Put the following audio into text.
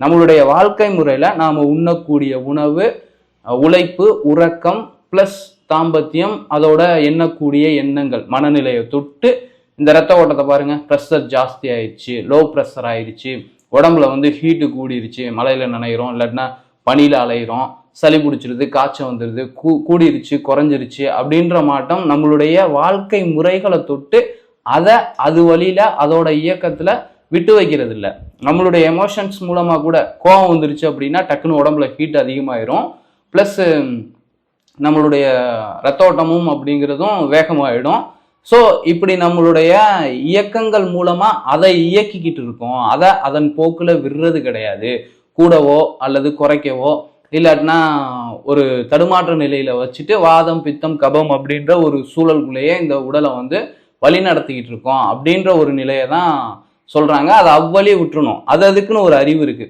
நம்மளுடைய வாழ்க்கை முறையில் நாம் உண்ணக்கூடிய உணவு உழைப்பு உறக்கம் ப்ளஸ் தாம்பத்தியம் அதோட எண்ணக்கூடிய எண்ணங்கள் மனநிலையை தொட்டு இந்த ரத்த ஓட்டத்தை பாருங்க ப்ரெஷர் ஜாஸ்தி ஆயிடுச்சு லோ ப்ரெஷர் ஆயிடுச்சு உடம்புல வந்து ஹீட்டு கூடிருச்சு மழையில நனைகிறோம் இல்லாட்டினா பனியில் அலையிறோம் சளி பிடிச்சிருது காய்ச்சல் வந்துடுது கூ கூடிருச்சு குறைஞ்சிருச்சு அப்படின்ற மாட்டம் நம்மளுடைய வாழ்க்கை முறைகளை தொட்டு அதை அது வழியில் அதோட இயக்கத்தில் விட்டு வைக்கிறது இல்லை நம்மளுடைய எமோஷன்ஸ் மூலமாக கூட கோவம் வந்துருச்சு அப்படின்னா டக்குன்னு உடம்புல ஹீட் அதிகமாயிரும். ப்ளஸ் நம்மளுடைய ரத்த ஓட்டமும் அப்படிங்கிறதும் வேகமாயிடும். ஸோ இப்படி நம்மளுடைய இயக்கங்கள் மூலமாக அதை இயக்கிக்கிட்டு இருக்கோம். அதை அதன் போக்கில் விடுறது கிடையாது. கூடவோ அல்லது குறைக்கவோ இல்லாட்டினா ஒரு தடுமாற்ற நிலையில் வச்சுட்டு வாதம் பித்தம் கபம் அப்படின்ற ஒரு சூழலுக்குள்ளேயே இந்த உடலை வந்து வழி நடத்திக்கிட்டு இருக்கோம் அப்படின்ற ஒரு நிலையை தான் சொல்கிறாங்க அதை அவ்வளே விட்டுறணும். அது அதுக்குன்னு ஒரு அறிவு இருக்குது